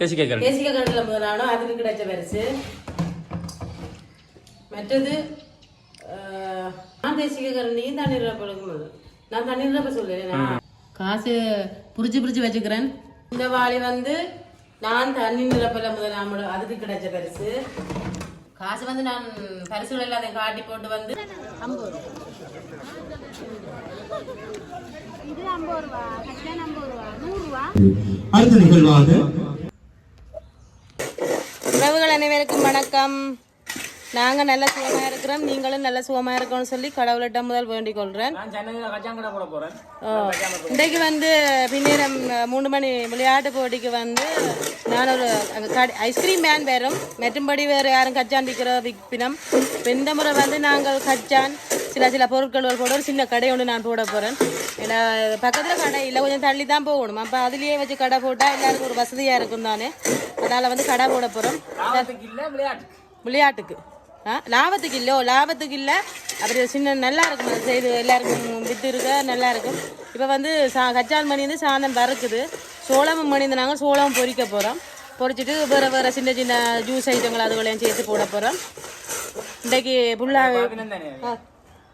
தேசிக்க கரண்டி. தேசிக கரண்டில் முதலானோ அதுக்கு கிடைச்ச பரிசு. மற்றது நான் தேசிக கரண்டியும் தண்ணீர் ரப்பளுக்கும் நான் தண்ணீர் ரப்ப சொல்லுறேன் காசு புரிச்சு புரிச்சு வச்சுக்கிறேன். இந்த வாளி வந்து நான் தண்ணி நிரப்பல முதலாம அதுக்கு கிடைச்ச பரிசு. காசு வந்து நான் பரிசுகள் எல்லாத்தையும் காட்டி போட்டு வந்து ஐம்பது ரூபா. இது ஐம்பது ரூபா கட்டின ஐம்பது ரூபா நூறு ரூபா அடுத்த நிகழ்வாக உறவுகள் அனைவருக்கும் வணக்கம். நாங்கள் நல்ல சுகமா இருக்கிறோம். நீங்களும் நல்ல சுகமா இருக்கணும்னு சொல்லி கடவுள்கிட்ட முதல் வேண்டிக் ஓ, இன்றைக்கு வந்து பின்னேரம் மூணு மணி விளையாட்டு போட்டிக்கு வந்து நான் ஒரு ஐஸ்கிரீம் மேன் வரும் மற்றும்படி வேறு யாரும் கச்சான் விற்கிற விற்பினம் இந்த முறை வந்து நாங்கள் கச்சான் சில சில பொருட்கள் போட ஒரு சின்ன கடை ஒன்று நான் போட போகிறேன் ஏன்னா பக்கத்தில் கடை இல்லை. கொஞ்சம் தள்ளி தான் போகணும். அப்போ அதுலேயே வச்சு கடை போட்டால் எல்லாருக்கும் ஒரு வசதியாக இருக்கும் தானே. அதனால் வந்து கடை போட போகிறோம் விளையாட்டுக்கு. ஆ லாபத்துக்கு இல்லையோ லாபத்துக்கு இல்லை. அப்படி சின்ன நல்லா இருக்கும். அது செய்து எல்லாருக்கும் வித்து இருக்க நல்லா இருக்கும். இப்போ வந்து சா கச்சான் மணி வந்து சாதம் பறக்குது சோளமும் மணி வந்து நாங்கள் சோளம் பொரிக்க போகிறோம் பொரிச்சிட்டு வேறு வேறு சின்ன சின்ன ஜூஸ் ஐட்டங்கள் அதுகளையும் சேர்த்து போட போகிறோம் இன்றைக்கு ஆ.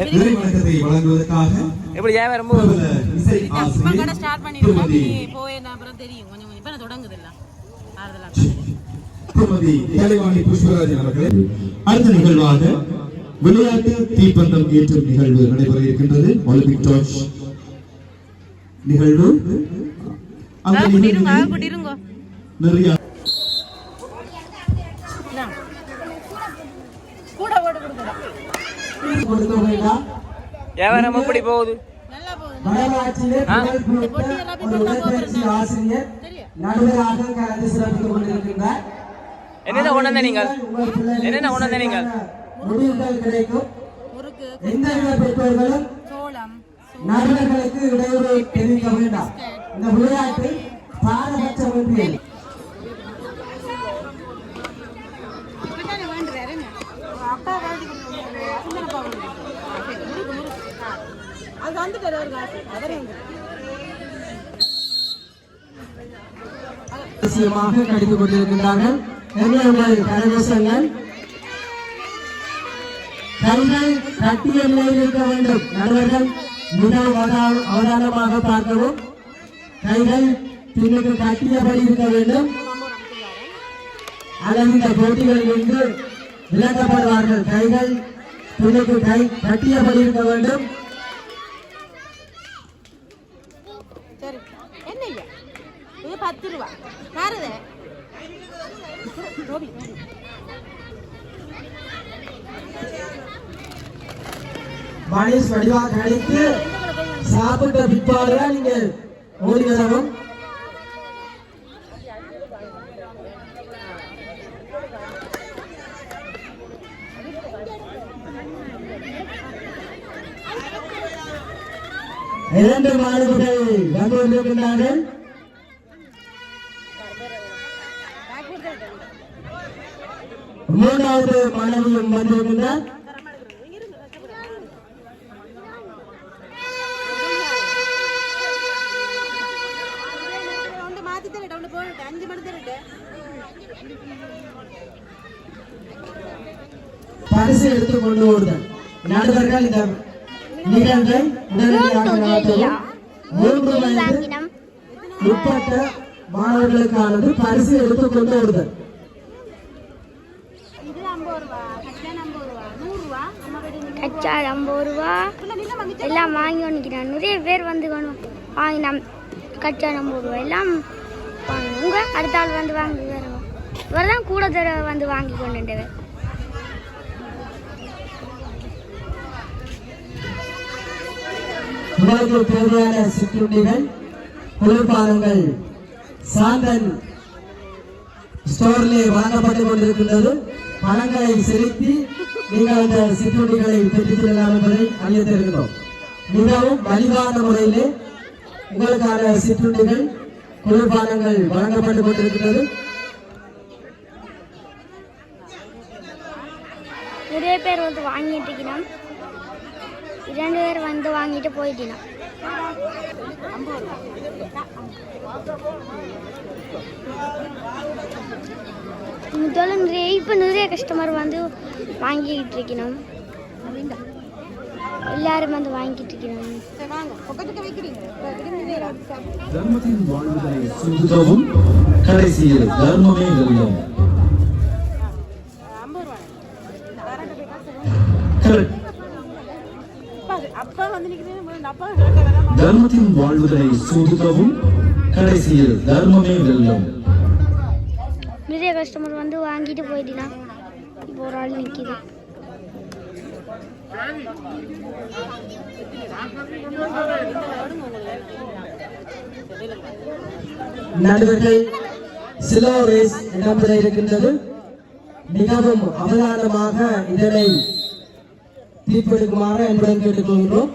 தெரியும். கொஞ்சம் கொஞ்சம். இப்ப நான் தொடங்குது இல்ல ஆறுதலா திருமதி தேலைவாணி புஷ்பராஜன் அவர்களே அடுத்த நிகழ்வாக விளையாட்டு தீப்பந்தம் ஏற்றும் நிகழ்வு நடைபெற இருக்கின்றது. ஒலிம்பிக் டார்ச் நிகழ்வு. நிறைய கூட ஓடு கொடுக்கடா கொடுக்க வேண்டாம் வியாபாரம் எப்படி போகுது நல்லா போகுது வடமாட்சியிலே புகழ் பெற்ற ஒரு உடற்பயிற்சி ஆசிரியர் நடுவராக கலந்து சிறப்பித்துக் கொண்டிருக்கின்றார். என்னென்ன கொண்டு நீங்கள்? என்னென்ன கொண்டு நீங்கள்? முடிவுகள் கிடைக்கும். பெற்றோர்களும் நடுவர்களுக்கு இடையூறு தெரிவிக்க வேண்டாம். இந்த விளையாட்டு பாரபட்சம் அது வந்துட்டு ஒரு அவரே அவசியமாக கடித்துக் கொண்டிருக்கின்றார்கள். எங்களுடைய கரகோஷங்கள் கைகள் கட்டிய நிலையில் இருக்க வேண்டும். நடுவர்கள் மிக அவதானமாக பார்க்கவும். கைகள் பின்னுக்கு கட்டியபடி இருக்க வேண்டும். அல்லது இந்த போட்டிகளில் இருந்து விளக்கப்படுவார்கள் கைகள் பின்னுக்கு கை கட்டியபடி இருக்க வேண்டும். சரி. என்ன ஐயா இது பத்து ரூபா. யாருது ரோபி மணிஷ் வடிவாக அழைத்து சாப்பிட்ட பிற்பாடுதான் நீங்கள் ஓடி வரவும் இரண்டு மாணவர்கள் வந்து கொண்டிருக்கின்றார்கள். மூன்றாவது மாணவியும் வந்திருக்கின்றார். பரிசு எடுத்து கொண்டு ஓடுதல் நடுவர்கள் இந்த நிகழ்வை உடனடியாக நடத்தவும் மூன்று வயது உட்பட்ட மாணவர்களுக்கானது பரிசு எடுத்து கொண்டு ஓடுதல் இது ஐம்பது ரூபா எல்லாம் வாங்கி வந்துக்கிறேன் நிறைய பேர் வந்து வேணும். வாங்கினோம் கச்சாடு ஐம்பது ரூபா. எல்லாம் வாங்கினோங்க அடுத்த ஆள் வந்து வாங்கி வேறு இவர் தான் கூட தடவை வந்து வாங்கி கொண்டுட்டவர் உங்களுக்கு தேவையான சிற்றுண்டிகள் குளிர்பானங்கள் சாந்தன் ஸ்டோரிலே வழங்கப்பட்டுக் கொண்டிருக்கின்றது. பணங்களை செலுத்தி நீங்கள் அந்த சிற்றுண்டிகளை பெற்றுச் செல்லலாம் என்பதை அறிவித்திருக்கிறோம் மிகவும் மலிவான முறையிலே உங்களுக்கான சிற்றுண்டிகள் குளிர்பானங்கள் வழங்கப்பட்டுக் கொண்டிருக்கிறது நிறைய பேர் வந்து வாங்கிட்டு இருக்கிறோம் இரண்டு பேர் வந்து வாங்கிட்டு போயிட்டினோம் முதல்ல நிறைய இப்போ நிறைய கஸ்டமர் வந்து வாங்கிக்கிட்டு இருக்கணும். எல்லாரும் வந்து வாங்கிட்டு இருக்கணும். தர்மத்தின் வாழ்வுகளை சுந்தரவும் கடைசியில் தர்மமே வெல்லும் Correct. தர்மத்தின் வாழ்வுகளை சூதுகவும் கடைசியில் தர்மமே வெல்லும். நிறைய கஸ்டமர் வந்து வாங்கிட்டு போயிட்டினான் இப்போ ஒரு ஆள் நிற்கிது நடுவர்கள் சிலோ ரேஸ் இடம்பெற இருக்கின்றது. மிகவும் அவதானமாக இதனை தீர்ப்பெடுக்குமாறு என்பதை கேட்டுக்கொள்கிறோம்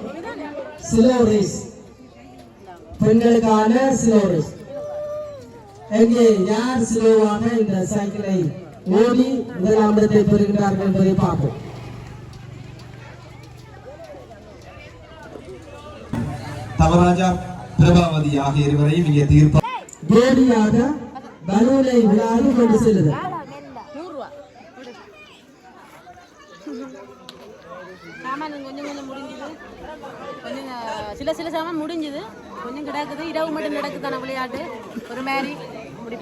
சிலோ ரேஸ் பெண்களுக்கான சிலோ ரேஸ் எங்கே யார் சிலோவாக இந்த சைக்கிளை ஓடி முதலாம் இடத்தை பெறுகின்றார்கள் என்பதை பார்ப்போம். தவராஜா பிரபாவதி ஆகிய இருவரையும் இங்கே தீர்ப்பு ஜோடியாக பலூனை விழாவி கொண்டு செல்லுதல். சாமான் கொஞ்சம் கொஞ்சம் முடிஞ்சுது. கொஞ்சம் சில சில சாமான் முடிஞ்சுது. கொஞ்சம் கிடக்குது. இரவு மட்டும் கிடக்குதான விளையாட்டு. ஒரு மாதிரி முடி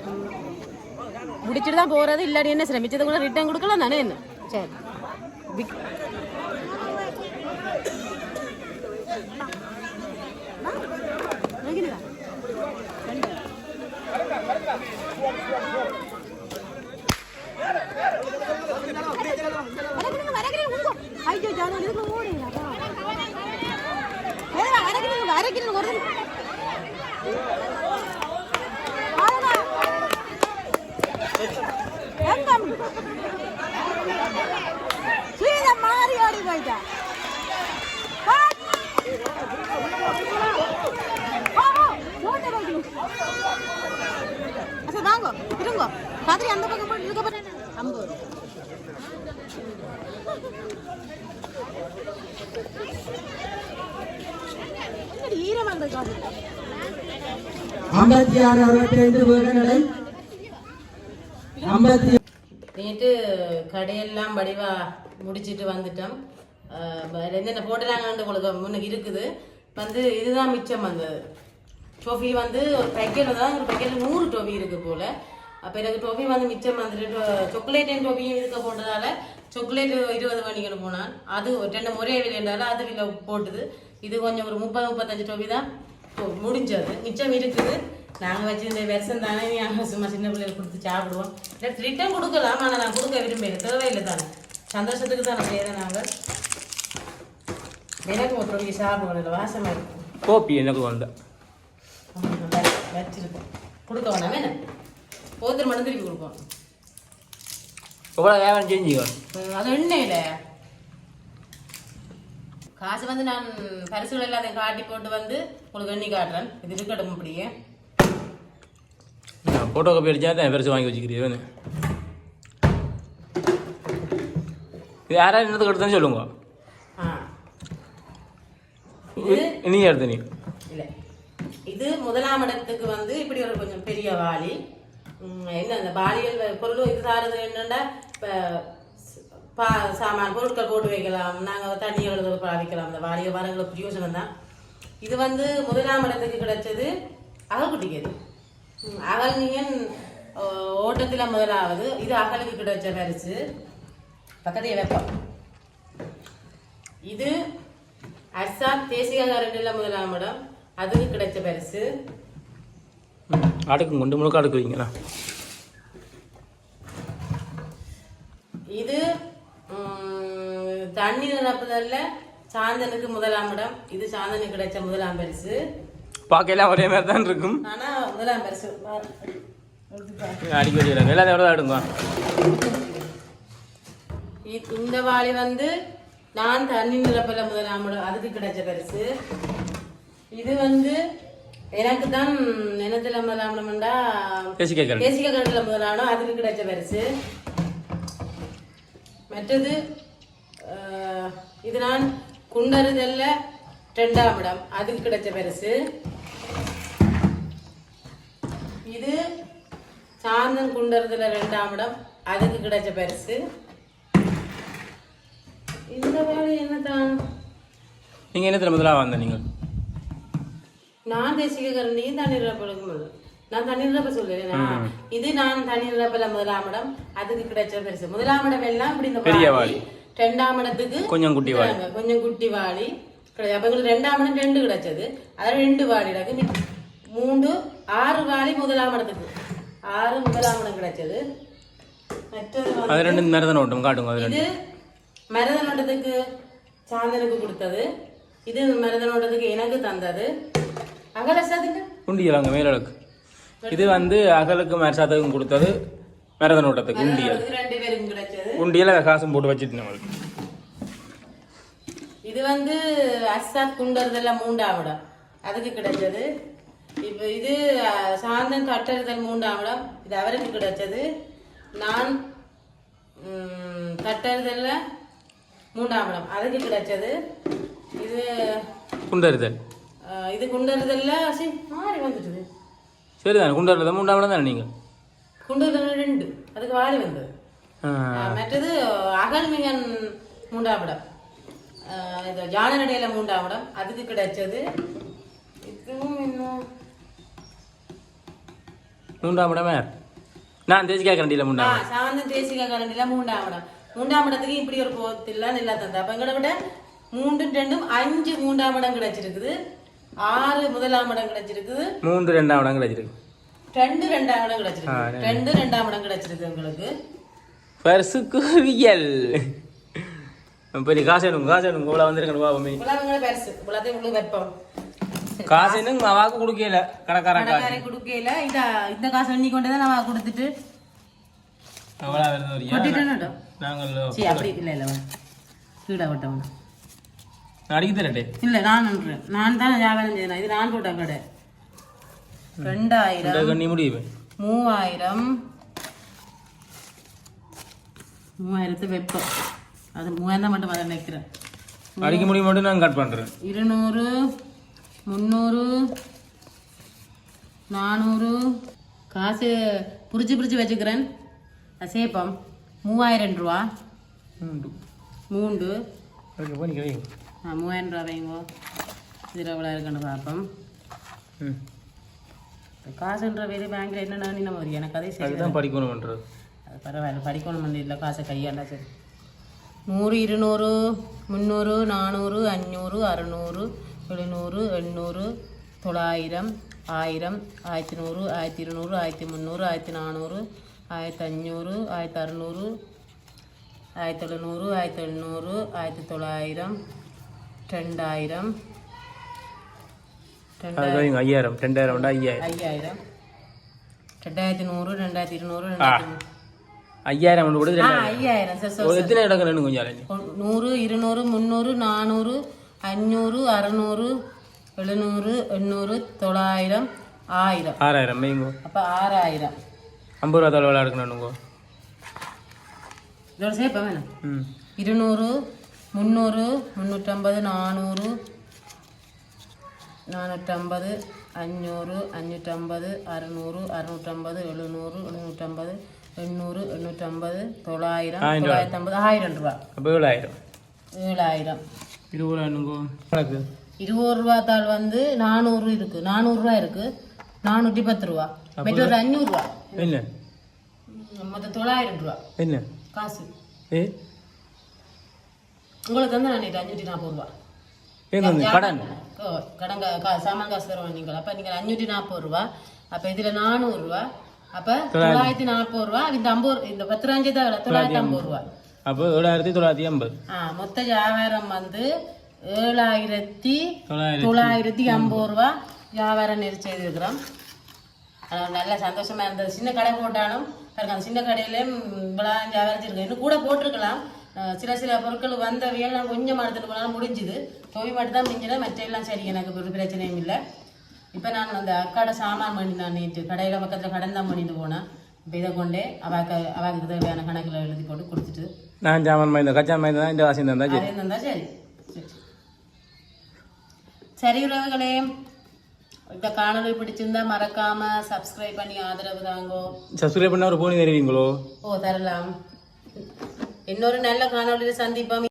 முடிச்சுட்டு தான் போகிறது இல்லாட்டி என்ன சரி கூட ரிட்டர்ன் கொடுக்கலாம் தானே என்ன? சரி. ஐயோ, ஒரு மாறி ஓடி போயிட்டா. வாங்க இருங்க அந்த பக்கம் போட்டு இருக்க போறேன் ஐம்பது ஐம்பத்தி ஆறு அறுபத்தி ஐந்து வீடுகளை ஐம்பத்தி நேற்று கடையெல்லாம் வடிவா முடிச்சிட்டு வந்துட்டோம். அஹ் என்னென்ன போட்டுறாங்கன்னு உங்களுக்கு முன்னுக்கு இருக்குது. வந்து இதுதான் மிச்சம் வந்தது. டோஃபி வந்து ஒரு பேக்கெட் தான் ஒரு பேக்கெட் நூறு டோஃபி இருக்குது போல. அப்போ எனக்கு டோஃபி வந்து மிச்சம் வந்துட்டு சாக்லேட் டோஃபியும் இருக்க போட்டதால சாக்லேட் இருபது மணிக்கு போனான் அது ஒரு ரெண்டு முறை விளையாண்டாலும் அது விலை போட்டுது இது கொஞ்சம் ஒரு முப்பது முப்பத்தஞ்சு டோஃபி தான் முடிஞ்சது மிச்சம் இருக்குது நாங்கள் வச்சிருந்த வருஷம் தானே நாங்கள் சும்மா சின்ன பிள்ளைகளுக்கு கொடுத்து சாப்பிடுவோம் ரிட்டன் கொடுக்கலாம் ஆனால் நான் கொடுக்க விரும்பல தேவையில்லை தானே சந்தோஷத்துக்கு தானே செய்கிறேன் நாங்கள் எனக்கு ஒரு டோஃபி சாப்பிடுவோம் இல்லை வாசமாக இருக்கும் கோப்பி எனக்கு வந்த வச்சிருக்கோம் கொடுக்க வேணாம் என்ன ஒருத்தர் மட்டும் திருப்பி கொடுப்போம். எவ்வளோ வியாபாரம் செஞ்சுக்கோ. அது எண்ணெயில காசு வந்து நான் பரிசுகள் எல்லாத்தையும் காட்டி போட்டு வந்து உங்களுக்கு எண்ணி காட்டுறேன். இது இருக்கட்டும் அப்படியே. ஃபோட்டோ காப்பி அடிச்சா தான் பெருசு வாங்கி வச்சுக்கிறீங்க இது யாராவது என்னத்துக்கு எடுத்தேன்னு சொல்லுங்க. ஆ. இது நீ எடுத்து நீ. இல்லை. இது முதலாம் இடத்துக்கு வந்து இப்படி ஒரு கொஞ்சம் பெரிய வாளி. என்ன அந்த பாலியல் பொருளும் பொருள் இது சாரது என்னென்னா இப்போ பா சாமான் பொருட்கள் போட்டு வைக்கலாம் நாங்கள் தண்ணி எழுத பாவிக்கலாம் அந்த வாளிகள் வரங்களை பிரயோஜனம் தான் இது வந்து முதலாம் இடத்துக்கு கிடைச்சது அகல்குட்டிக்கு இது ம், அகல்னியன் ஓட்டத்தில் முதலாவது இது அகலுக்கு கிடைச்ச பரிசு பக்கத்தையே வைப்போம் இது அசாம் தேசிய கரண்டில் முதலாம் இடம் அதுக்கு கிடைச்ச பரிசு அடுக்கு கொண்டு முழுக்க அடுக்கு வைங்கண்ணா இது தண்ணி நிரப்புதல்ல சாந்தனுக்கு முதலாம் இடம். இது சாந்தனுக்கு கிடைச்ச முதலாம் பரிசு. பார்க்கலாம் ஒரே மாதிரி தான் இருக்கும். ஆனா முதலாம் பரிசு. பாரு. எடுத்து பாரு. அடிக்க வச்சுக்கிறாங்க எல்லாத்தையும் எவ்வளோ எடுங்க இ- இந்த வாளி வந்து நான் தண்ணி நிரப்பல முதலாமடம் அதுக்கு கிடைச்ச பரிசு. இது வந்து எனக்கு தான் நிலத்துல முதலாமடம்டா பேசி கேட்கறேன் தேசிக கண்டல முதலாடம் அதுக்கு கிடைச்ச பரிசு. மற்றது இது நான் குண்டறுதல்ல ரெண்டாம் இடம் அதுக்கு கிடைச்ச பரிசு. இது சாந்தன் குண்டறுதல ரெண்டாம் இடம் அதுக்கு கிடைச்ச பரிசு. இந்த வேலை என்னதான்? நீங்கள் என்ன முதலாக வந்த நீங்கள் நான் தேசிக கரண்டியும் தண்ணீர் ரப்பலுக்கும் நான் தண்ணீர் ரப்ப சொல்லுறேன் இது நான் தண்ணீர் ரப்பல முதலாம் இடம். அதுக்கு கிடைச்ச பரிசு. முதலாம் இடம் எல்லாம் இப்படி இந்த பெரிய வாளி. ரெண்டாம் இடத்துக்கு கொஞ்சம் குட்டி வாளி. கொஞ்சம் குட்டி வாளி கிடையாது. அப்ப எங்களுக்கு ரெண்டாம் இடம் ரெண்டு கிடைச்சது. அதாவது ரெண்டு வாளி இருக்கு. மி- மூன்று ஆறு வாளி முதலாம் இடத்துக்கு. ஆறு முதலாம் இடம் கிடைச்சது. அது ரெண்டு மரதன் ஓட்டம். காட்டுங்க அது ரெண்டு. இது மருதனோட்டத்துக்கு சாந்தனுக்கு கொடுத்தது. இது மருதனோட்டத்துக்கு எனக்கு தந்தது. உண்டியல் அங்கே மேலடுக்கு இது வந்து அகலுக்கு மரசாத்துக்கும் கொடுத்தது மரதன் ஓட்டத்துக்கு உண்டியல். உண்டியல காசும் போட்டு வச்சுட்டு நம்மளுக்கு. இது வந்து அசாத் குண்டறுதல் மூன்றாம் இடம் அதுக்கு கிடைச்சது. இப்போ இது சாந்தன் கட்டறுதல் மூன்றாம் இடம் இது அவருக்கு கிடைச்சது. நான் கட்டறுதல்ல மூன்றாம் இடம் அதுக்கு கிடைச்சது. இது குண்டறுதல். இது குண்டறுதல்ல சரி மாறி வந்துட்டுது. சரிதானே குண்டறுதல் மூன்றாம் இடம் தானே நீங்கள் குண்டறுதல் ரெண்டு அதுக்கு வாரி வந்தது. மற்றது அகல்மிகன் அஹ், இது ஜானநடையில மூன்றாம் இடம். அதுக்கு கிடைச்சது இதுவும் இன்னும் மூன்றாம் இடம் நான் தேசிக்கா கரண்டியில் மூன்றாம் இடம். சாந்தன் தேசிக கரண்டில மூன்றாம் இடம். மூன்றாம் இடத்துக்கு இப்படி ஒரு போத்தில்லாம் நல்லா தந்தா அப்ப எங்களை விட மூன்று ரெண்டும் அஞ்சு மூன்றாம் இடம் கிடைச்சிருக்குது. ஆறு முதலாம் இடம் கிடைச்சிருக்குது. மூன்று ரெண்டாம் இடம் கிடைச்சிருக்கு. ரெண்டு ரெண்டாம் இடம் கிடைச்சிருக்கு. ரெண்டு. ரெண்டாம் இடம் கிடைச்சிருக்கு எங்களுக்கு பரிசுக்கு வியல் இப்போ நீ காசு வேணும் காசு வேணும் இவ்வளோ வந்திருக்கணும் பாபமே பெருசு? உலகத்தையும் உங்களுக்கு வைப்போம் காசு என்ன அவாக்கு கொடுக்கல கடைக்காரன் கடைக்காரை கொடுக்கல. இத இந்த காசு எண்ணி கொண்டு தான் நான் கொடுத்துட்டு. எவ்வளோ வருது நாங்கள் அப்படி இல்ல இல்ல கீழே கொட்டவன அடிக்க தரட்டே இல்ல நான் நன்றேன். நான் தான் வியாபாரம் செய்யணும் இது நான் போட்ட கடை. ரெண்டாயிரம். கண்ணி முடியுமே மூவாயிரம். மூவாயிரத்து வெப்பம். அது மூவாயிரம் தான் மட்டும் அதை நினைக்கிறேன். அடிக்க முடியும் மட்டும் நான் கட் பண்ணுறேன் இருநூறு முந்நூறு நானூறு. காசு புரிச்சு புரிச்சு வச்சுக்கிறேன். சேப்பம். மூவாயிரம் ரூபா. மூண்டு வைங்க ஆ மூவாயிரம் ரூபா வைங்கோ இதில் எவ்வளோ இருக்குன்னு பார்ப்போம் ம் காசுன்ற பேர் பேங்க்கில் என்னென்ன நம்ம வரும் எனக்கு அதே சரி அதுதான் படிக்கணும் பண்ணுறது அது பரவாயில்ல படிக்கணும் இல்லை காசை கையாண்டா சரி நூறு இருநூறு முந்நூறு நானூறு அஞ்சூறு அறநூறு எழுநூறு எண்ணூறு தொள்ளாயிரம் ஆயிரம் ஆயிரத்தி நூறு ஆயிரத்தி இருநூறு ஆயிரத்தி முந்நூறு ஆயிரத்தி நானூறு ஆயிரத்தி அஞ்சூறு ஆயிரத்தி அறநூறு ஆயிரத்தி எழுநூறு ஆயிரத்தி எண்ணூறு ஆயிரத்தி தொள்ளாயிரம் ரெண்டாயிரம் ஐயாயிரம் ரெண்டாயிரம் ஐயாயிரம் ஐயாயிரம் ரெண்டாயிரத்தி நூறு ரெண்டாயிரத்தி இருநூறு ரெண்டாயிரத்தி. ஐயாயிரம் ஒன்று கொடுத்து ஐயாயிரம் சரி எத்தனை இடம் ரெண்டு கொஞ்சம் நூறு இருநூறு முந்நூறு நானூறு அஞ்சூறு அறநூறு எழுநூறு எண்ணூறு தொள்ளாயிரம் ஆயிரம் ஆறாயிரம் வைங்கோ அப்போ ஆறாயிரம் ஐம்பது ரூபா தொலைவில் எடுக்கணுங்க இதோட சேர்ப்பா வேணும் இருநூறு முந்நூறு முந்நூற்றம்பது நானூறு நானூற்றம்பது அஞ்சூறு அஞ்சூற்றம்பது அறநூறு அறுநூற்றம்பது எழுநூறு எழுநூற்றம்பது எண்ணூறு எண்ணூற்றம்பது தொள்ளாயிரம். தொள்ளாயிரத்தி ஐம்பது ஆயிரம் ரூபா அப்போ ஏழாயிரம். இருபது ரூபா என்னங்கோ? கணக்கு இருபது ரூபா தாள் வந்து நானூறு இருக்கு. நானூறுரூவா இருக்கு. நானூற்றி பத்து ரூபா. மற்ற ஒரு அஞ்சூறுரூவா என்ன? மொத்தம் தொள்ளாயிரம் ரூபா. என்ன? காசு. ஏ? உங்களுக்கு வந்து நான் அஞ்சூற்றி நாற்பது ரூபா. கடன்? கடன் கா- சாமான் காசு தருவோம் நீங்கள் அப்போ நீங்கள் அஞ்சூற்றி நாற்பது ரூபா அப்போ இதில் நானூறுரூவா அப்போ தொள்ளாயிரத்தி நாற்பது ரூபா இந்த ஐம்பது இந்த பத்து ரூபாஞ்சு தான் தொள்ளாயிரத்தி ஐம்பது ரூபா. அப்போ ஏழாயிரத்தி தொள்ளாயிரத்தி ஐம்பது. ஆ மொத்த வியாபாரம் வந்து ஏழாயிரத்தி தொள்ளாயிரத்தி ஐம்பது. ரூபா வியாபாரம் நெறி செய்திருக்கிறோம். நல்ல சந்தோஷமா இருந்தது. சின்ன கடை போட்டாலும் பாருங்க அந்த சின்ன கடையிலேயும் இவ்வளோ வியாபாரிச்சிருக்கேன் இன்னும் கூட போட்டிருக்கலாம். சில சில பொருட்கள் வந்த வேலாம் கொஞ்சம் எடுத்துட்டு போனாலும் முடிஞ்சுது. தொவி மட்டும் தான் மிஞ்சினா மற்ற எல்லாம் சரி எனக்கு ஒரு பிரச்சனையும் இல்லை. இப்போ நான் அந்த அக்காட சாமான் பண்ணி நான் நேற்று கடையில் பக்கத்தில் கடன் தான் பண்ணிட்டு போனேன். இப்போ இதை கொண்டே அவாக்கு அவாக்கு தேவையான கணக்கில் எழுதி போட்டு கொடுத்துட்டு. நான் ஜாமான் மைந்த கச்சா மைந்த தான் இந்த வாசி தான் சரி. இருந்தா சரி. சரி. உறவுகளே இந்த காணொளி பிடிச்சிருந்தா மறக்காம சப்ஸ்கிரைப் பண்ணி ஆதரவு தாங்கோ. சப்ஸ்கிரைப் பண்ண ஒரு போனி தருவீங்களோ ஓ தரலாம். இன்னொரு நல்ல காணொலியில் சந்திப்போம்.